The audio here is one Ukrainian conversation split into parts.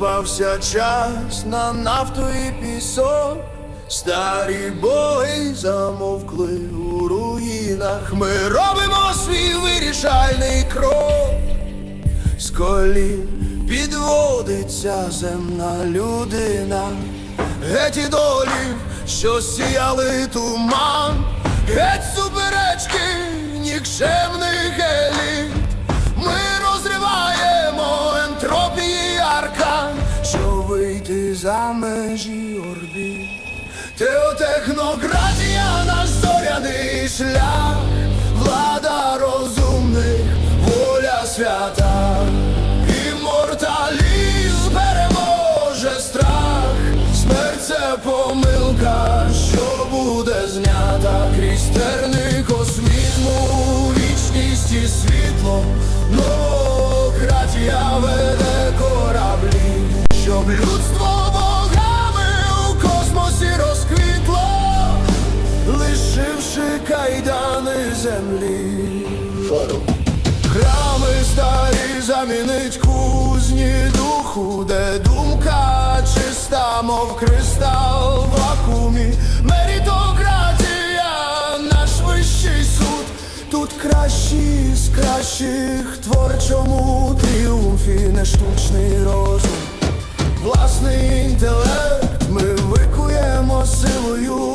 Розпався час на нафту і пісок, старі бої замовкли у руїнах. Ми робимо свій вирішальний крок, з колін підводиться земна людина, геть і долів, що сіяли туман, геть суперечки нікчемних за межі орбіт. Теотехнократія наш зоряний шлях, влада розумних, воля свята, імморталізм переможе страх, смерть це помилка, що буде знята. Крізь терни космізму, вічність і світло, Ноократія веде кораблі, щоб людство замінить кузні духу, де думка чиста, мов кристал в вакуумі, меритократія, наш вищий суд, тут кращі з кращих творчому тріумфі, не штучний розум, власний інтелект, ми викуємо силою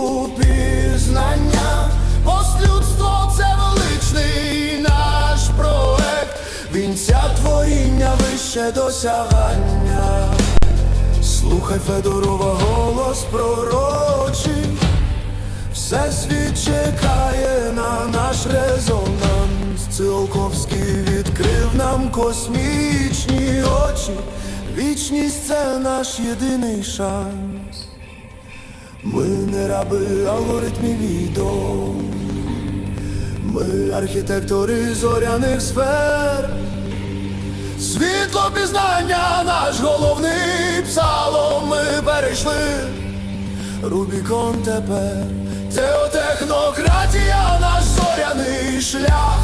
вище досягання. Слухай Федорова голос пророчий, все світ чекає на наш резонанс. Цилковський відкрив нам космічні очі. Вічність це наш єдиний шанс. Ми не раби алгоритмів відом. Ми архітектори зоряних сфер. Світло пізнання наш головний псалом. Ми перейшли. Рубікон тепер, теотехнократія, наш зоряний шлях,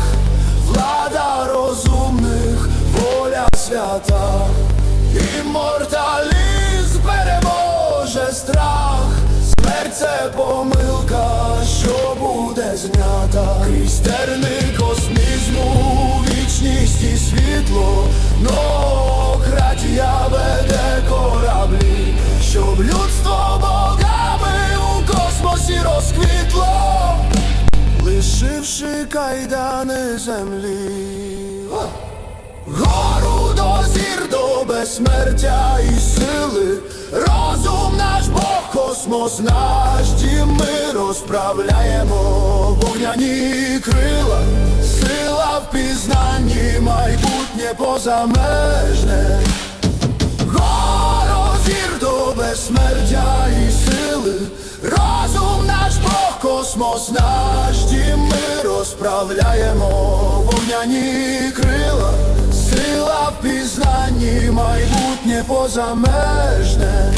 влада розумних, воля свята, імморталізм переможе страх, смерть це помилка, що буде знята. Крізь терни світло, Ноократія веде кораблі, щоб людство богами у космосі розквітло, лишивши кайдани землі. Гору до зір до безсмертя і сили, космос наш дім ми розправляємо вогняні крила, сила в пізнанні, майбутнє позамежне. Горозір до безсмертя і сили, розум наш Бог, космос наш дім ми розправляємо вогняні крила, сила в пізнанні, майбутнє позамежне.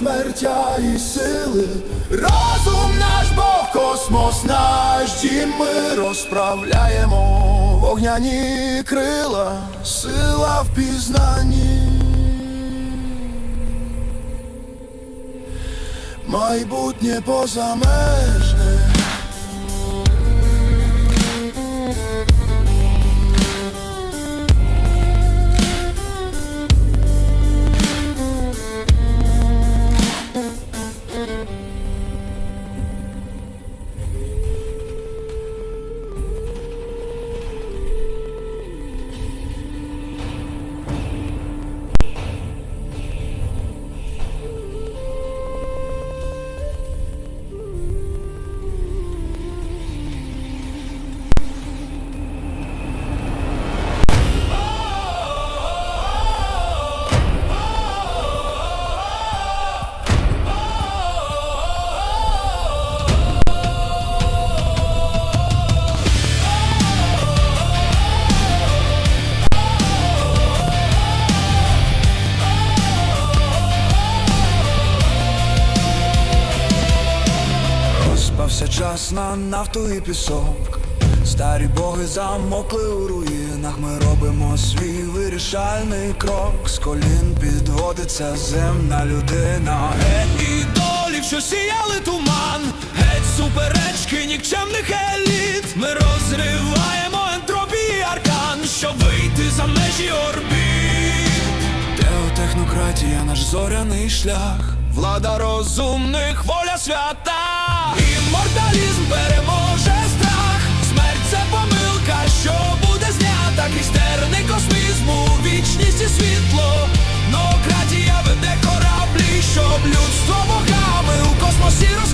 Безсмертя і сили, разум наш Бог, космос наш дім ми розправляємо. Вогняні крила, сила в пізнанні. Майбутнє поза Розпався час на нафту і пісок, Старі боги замокли у руїнах. Ми робимо свій вирішальний крок. З колін підводиться земна людина. Геть ідолів, що сіяли туман. Геть суперечки нікчемних еліт. Ми розриваємо ентропії аркан, щоб вийти за межі орбіт. Теотехнократія наш зоряний шлях, влада розумних, воля свята, імморталізм переможе страх, смерть це помилка, що буде знята, Крістерний космізму, вічність і світло, Нократія веде кораблі, щоб людство богами у космосі розквітло,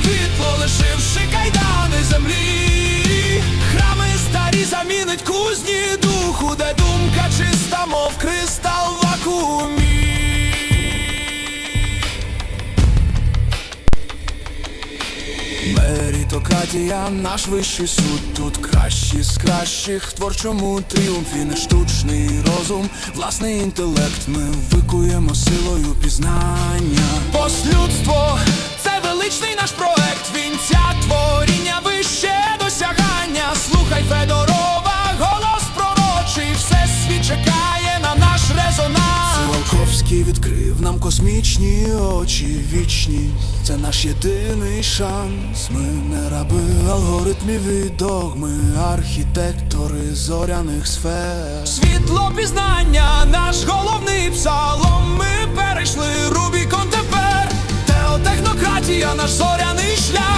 Меритократія, наш вищий суд тут кращі з кращих творчому тріумфі, не штучний розум, власний інтелект. Ми викуємо силою пізнання. Послюдство нам космічні очі, вічні, це наш єдиний шанс. Ми не раби алгоритмів і догми, архітектори зоряних сфер. Світло пізнання, наш головний псалом. Ми перейшли Рубікон тепер. Теотехнократія, наш зоряний шлях,